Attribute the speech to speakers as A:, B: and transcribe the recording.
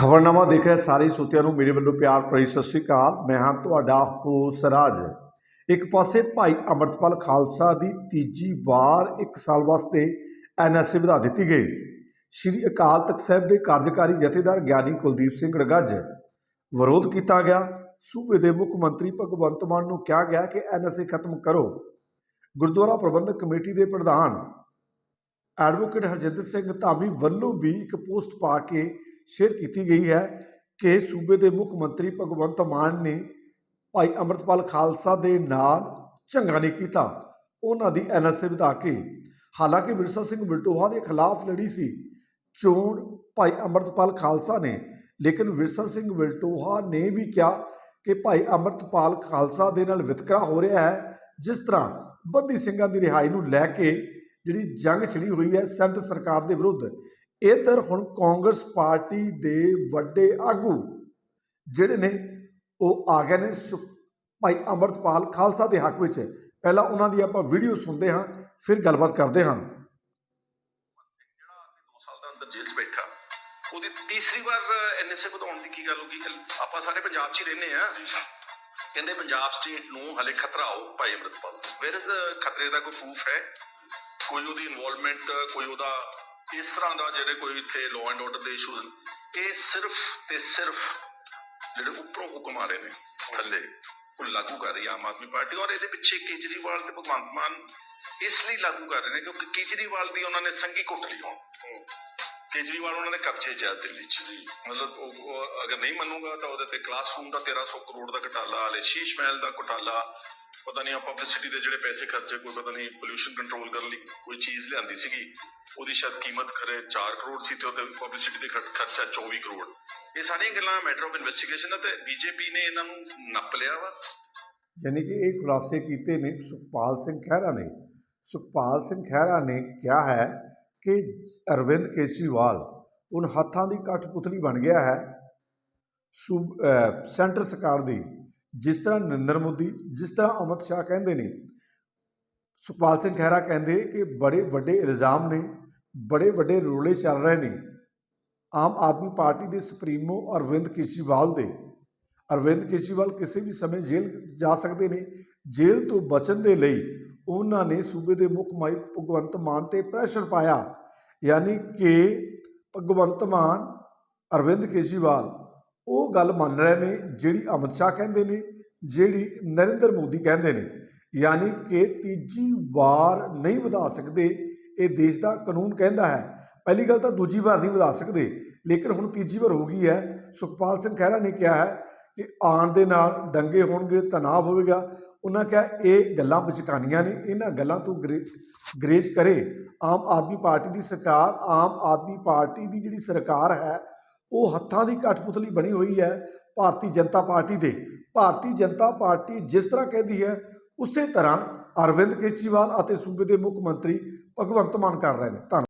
A: ਖਬਰਨਾਮਾ ਦੇਖ ਰਹੇ, ਸਾਰੇ ਸੋਤਿਆਂ ਨੂੰ ਮੇਰੇ ਵੱਲੋਂ ਪਿਆਰ ਭਰੀ ਸਤਿ ਸ਼੍ਰੀ ਅਕਾਲ। ਮੈਂ ਹਾਂ ਤੁਹਾਡਾ ਹੋਸ ਰਾਜ। ਇੱਕ ਪਾਸੇ ਭਾਈ ਅਮਰਤਪਾਲ ਖਾਲਸਾ ਦੀ ਤੀਜੀ ਵਾਰ ਇੱਕ ਸਾਲ ਵਾਸਤੇ ਐਨਐਸਏ ਵਧਾ ਦਿੱਤੀ ਗਈ। ਸ਼੍ਰੀ ਅਕਾਲ ਤਖਤ ਸਾਹਿਬ ਦੇ ਕਾਰਜਕਾਰੀ ਜਥੇਦਾਰ ਗਿਆਨੀ ਕੁਲਦੀਪ ਸਿੰਘ ਰਗੱਜ ਵਿਰੋਧ ਕੀਤਾ ਗਿਆ। ਸੂਬੇ ਦੇ ਮੁੱਖ ਮੰਤਰੀ ਭਗਵੰਤ ਮਾਨ ਨੂੰ ਕਿਹਾ ਗਿਆ ਕਿ ਐਨਐਸਏ ਖਤਮ ਕਰੋ। ਗੁਰਦੁਆਰਾ ਪ੍ਰਬੰਧਕ ਕਮੇਟੀ ਦੇ ਪ੍ਰਧਾਨ ਐਡਵੋਕੇਟ ਹਰਜਿੰਦਰ ਸਿੰਘ ਧਾਮੀ ਵੱਲੋਂ ਵੀ ਇੱਕ ਪੋਸਟ ਪਾ ਕੇ ਸ਼ੇਅਰ ਕੀਤੀ ਗਈ ਹੈ ਕਿ ਸੂਬੇ ਦੇ ਮੁੱਖ ਮੰਤਰੀ ਭਗਵੰਤ ਮਾਨ ਨੇ ਭਾਈ ਅਮਰਤਪਾਲ ਖਾਲਸਾ ਦੇ ਨਾਲ ਚੰਗਾ ਨਹੀਂ ਕੀਤਾ। ਉਹਨਾਂ ਦੀ ਐਨਐਸਏ ਵਧਾ ਕੇ। ਹਾਲਾਂਕਿ ਵਿਰਸਾ ਸਿੰਘ ਬਲਟੋਹਾ ਦੇ ਖਿਲਾਫ ਲੜੀ ਸੀ। ਚੋਣ ਭਾਈ ਅਮਰਤਪਾਲ ਖਾਲਸਾ ਨੇ। ਲੇਕਿਨ ਵਿਰਸਾ ਸਿੰਘ ਬਲਟੋਹਾ ਨੇ ਵੀ ਕਿਹਾ ਕਿ ਭਾਈ ਅਮਰਤਪਾਲ ਖਾਲਸਾ ਦੇ ਨਾਲ ਵਿਤਕਰਾ ਹੋ ਰਿਹਾ ਹੈ, ਜਿਸ ਤਰ੍ਹਾਂ ਬੰਦੀ ਸਿੰਘਾਂ ਦੀ ਰਿਹਾਈ ਨੂੰ ਲੈ ਕੇ ਜਿਹੜੀ ਜੰਗ ਛਿੜੀ ਹੋਈ ਹੈ ਸੈਂਟਰ ਸਰਕਾਰ ਦੇ ਵਿਰੁੱਧ ਇੱਧਰ ਹੁਣ ਕਾਂਗਰਸ ਪਾਰਟੀ ਦੇ ਵੱਡੇ ਆਗੂ ਜਿਹੜੇ ਨੇ, ਉਹ ਆ ਗਏ ਨੇ ਭਾਈ ਅਮਰਤਪਾਲ ਖਾਲਸਾ ਦੇ ਹੱਕ ਵਿੱਚ। ਪਹਿਲਾਂ ਉਹਨਾਂ ਦੀ ਆਪਾਂ ਵੀਡੀਓ ਸੁਣਦੇ ਹਾਂ, ਫਿਰ ਗੱਲਬਾਤ ਕਰਦੇ ਹਾਂ।
B: ਜੇਲ੍ਹ 'ਚ ਬੈਠਾ, ਉਹਦੀ ਤੀਸਰੀ ਵਾਰ ਐਨਐਸਏ ਵਧਾਉਣ ਦੀ ਕੀ ਗੱਲ ਹੋ ਗਈ? ਆਪਾਂ ਸਾਰੇ ਪੰਜਾਬ 'ਚ ਹੀ ਰਹਿੰਦੇ ਆ ਕਹਿੰਦੇ ਪੰਜਾਬ ਸਟੇਟ ਨੂੰ ਹਲੇ ਖਤਰਾ ਹੋ ਭਾਈ ਅਮਰਿਤਪਾਲ। ਵੇਰ ਇਜ਼ ਖਤਰੇ ਦਾ ਕੋਈ ਪ੍ਰੂਫ ਹੈ? ਕੋਈ ਉਹਦੀ ਇਨਵੋਲਵਮੈਂਟ ਕੋਈ ਉਹਦਾ ਇਸ ਤਰ੍ਹਾਂ ਦਾ ਜਿਹੜੇ ਕੋਈ ਇੱਥੇ ਲਾਅ ਐਂਡ ਆਰਡਰ ਦੇ ਇਸ਼ੂਜ਼ ਇਹ ਸਿਰਫ ਤੇ ਸਿਰਫ ਜਿਹੜੇ ਉੱਪਰੋਂ ਹੁਕਮ ਆ ਰਹੇ ਨੇ ਥੱਲੇ ਉਹ ਲਾਗੂ ਕਰ ਰਹੀ ਆਮ ਆਦਮੀ ਪਾਰਟੀ ਔਰ ਇਹਦੇ ਪਿੱਛੇ ਕੇਜਰੀਵਾਲ ਤੇ ਭਗਵੰਤ ਮਾਨ ਇਸ ਲਈ ਲਾਗੂ ਕਰ ਰਹੇ ਨੇ ਕਿਉਂਕਿ ਕੇਜਰੀਵਾਲ ਦੀ ਉਹਨਾਂ ਨੇ ਸੰਗੀ ਘੁੱਟ ਲਈ ਹੁਣ। ਕੇਜਰੀਵਾਲ ਉਹਨਾਂ ਨੇ ਕਬਜ਼ੇ 'ਚ ਆ ਦਿੱਲੀ 'ਚ। ਜੀ। ਮਤਲਬ ਉਹ- ਅਗਰ ਨਹੀਂ ਮੰਨੂਗਾ ਤਾਂ ਉਹਦੇ ਤੇ ਕਲਾਸਰੂਮ ਦਾ 1300 ਕਰੋੜ ਦਾ ਘਟਾਲਾ ਹਲੇ ਸ਼ੀਸ਼ ਮਹਿਲ ਦਾ ਘਟਾਲਾ ਪਤਾ ਨਹੀਂ ਆ ਪਬਲਿਸਿਟੀ ਦੇ ਜਿਹੜੇ ਪੈਸੇ ਖਰਚੇ, ਕੋਈ ਪਤਾ ਨਹੀਂ ਪੋਲੂਸ਼ਨ ਕੰਟਰੋਲ ਕਰਨ ਲਈ ਕੋਈ ਚੀਜ਼ ਲਿਆਂਦੀ ਸੀਗੀ, ਉਹਦੀ ਸ਼ਾਇਦ ਕੀਮਤ ਖਰੇ 4 ਕਰੋੜ ਸੀ ਤੇ ਉਹਦੇ ਪਬਲਿਸਿਟੀ ਦੇ ਖਰਚਾ 24 ਕਰੋੜ। ਇਹ ਸਾਰੀਆਂ ਗੱਲਾਂ ਮੈਟਰ ਆਫ ਇਨਵੈਸਟੀਗੇਸ਼ਨ ਹੈ ਤੇ ਬੀਜੇਪੀ ਨੇ ਇਹਨਾਂ ਨੂੰ ਨੱਪ ਲਿਆ ਵਾ।
A: ਯਾਨੀ ਕਿ ਇਹ ਖੁਲਾਸੇ ਕੀਤੇ ਨੇ ਸੁਖਪਾਲ ਸਿੰਘ ਖਹਿਰਾ ਨੇ। ਸੁਖਪਾਲ ਸਿੰਘ ਖਹਿਰਾ ਨੇ ਕਿਹਾ ਹੈ ਕਿ ਅਰਵਿੰਦ ਕੇਜਰੀਵਾਲ ਉਨ ਹੱਥਾਂ ਦੀ ਕਠਪੁਤਲੀ ਬਣ ਗਿਆ ਹੈ। ਸੈਂਟਰ ਸਰਕਾਰ ਦੀ ਜਿਸ ਤਰ੍ਹਾਂ ਨਰਿੰਦਰ ਮੋਦੀ, ਜਿਸ ਤਰ੍ਹਾਂ ਅਮਿਤ ਸ਼ਾਹ ਕਹਿੰਦੇ ਨੇ, ਸੁਖਪਾਲ ਸਿੰਘ ਖਹਿਰਾ ਕਹਿੰਦੇ ਕਿ ਬੜੇ ਵੱਡੇ ਇਲਜ਼ਾਮ ਨੇ, ਬੜੇ ਵੱਡੇ ਰੋਲੇ ਚੱਲ ਰਹੇ ਨੇ। ਆਮ ਆਦਮੀ ਪਾਰਟੀ ਦੇ ਸੁਪਰੀਮੋ ਅਰਵਿੰਦ ਕੇਜਰੀਵਾਲ ਦੇ, ਅਰਵਿੰਦ ਕੇਜਰੀਵਾਲ ਕਿਸੇ ਵੀ ਸਮੇਂ ਜੇਲ੍ਹ ਜਾ ਸਕਦੇ ਨੇ। ਜੇਲ੍ਹ ਤੋਂ ਬਚਣ ਦੇ ਲਈ ਉਹਨਾਂ ਨੇ ਸੂਬੇ ਦੇ ਮੁੱਖ ਮਾਈ ਭਗਵੰਤ ਮਾਨ ਤੇ ਪ੍ਰੈਸ਼ਰ ਪਾਇਆ, ਯਾਨੀ ਕਿ ਭਗਵੰਤ ਮਾਨ, ਅਰਵਿੰਦ ਕੇਜਰੀਵਾਲ ਉਹ ਗੱਲ ਮੰਨ ਰਹੇ ਨੇ ਜਿਹੜੀ ਅਮਿਤ ਸ਼ਾਹ ਕਹਿੰਦੇ ਨੇ, ਜਿਹੜੀ ਨਰਿੰਦਰ ਮੋਦੀ ਕਹਿੰਦੇ ਨੇ। ਯਾਨੀ ਕਿ ਤੀਜੀ ਵਾਰ ਨਹੀਂ ਵਧਾ ਸਕਦੇ, ਇਹ ਦੇਸ਼ ਦਾ ਕਾਨੂੰਨ ਕਹਿੰਦਾ ਹੈ। ਪਹਿਲੀ ਗੱਲ ਤਾਂ ਦੂਜੀ ਵਾਰ ਨਹੀਂ ਵਧਾ ਸਕਦੇ, ਲੇਕਿਨ ਹੁਣ ਤੀਜੀ ਵਾਰ ਹੋ ਗਈ ਹੈ। ਸੁਖਪਾਲ ਸਿੰਘ ਖਹਿਰਾ ਨੇ ਕਿਹਾ ਹੈ ਕਿ ਆਉਣ ਦੇ ਨਾਲ ਦੰਗੇ ਹੋਣਗੇ, ਤਣਾਅ ਹੋਵੇਗਾ। ਉਹਨਾਂ ਕਿਹਾ ਇਹ ਗੱਲਾਂ ਬਚਕਾਨੀਆਂ ਨੇ, ਇਹਨਾਂ ਗੱਲਾਂ ਤੋਂ ਗਰੇ- ਗਰੇਜ ਕਰੇ। ਆਮ ਆਦਮੀ ਪਾਰਟੀ ਦੀ ਸਰਕਾਰ, ਆਮ ਆਦਮੀ ਪਾਰਟੀ ਦੀ ਜਿਹੜੀ ਸਰਕਾਰ ਹੈ ਉਹ ਹੱਥਾਂ ਦੀ ਕਠਪੁਤਲੀ ਬਣੀ ਹੋਈ ਹੈ ਭਾਰਤੀ ਜਨਤਾ ਪਾਰਟੀ ਦੇ। ਭਾਰਤੀ ਜਨਤਾ ਪਾਰਟੀ ਜਿਸ ਤਰ੍ਹਾਂ ਕਹਿੰਦੀ ਹੈ, ਉਸੇ ਤਰ੍ਹਾਂ ਅਰਵਿੰਦ ਕੇਜਰੀਵਾਲ ਅਤੇ ਸੂਬੇ ਦੇ ਮੁੱਖ ਮੰਤਰੀ ਭਗਵੰਤ ਮਾਨ ਕਰ ਰਹੇ ਨੇ। ਧੰਨਵਾਦ।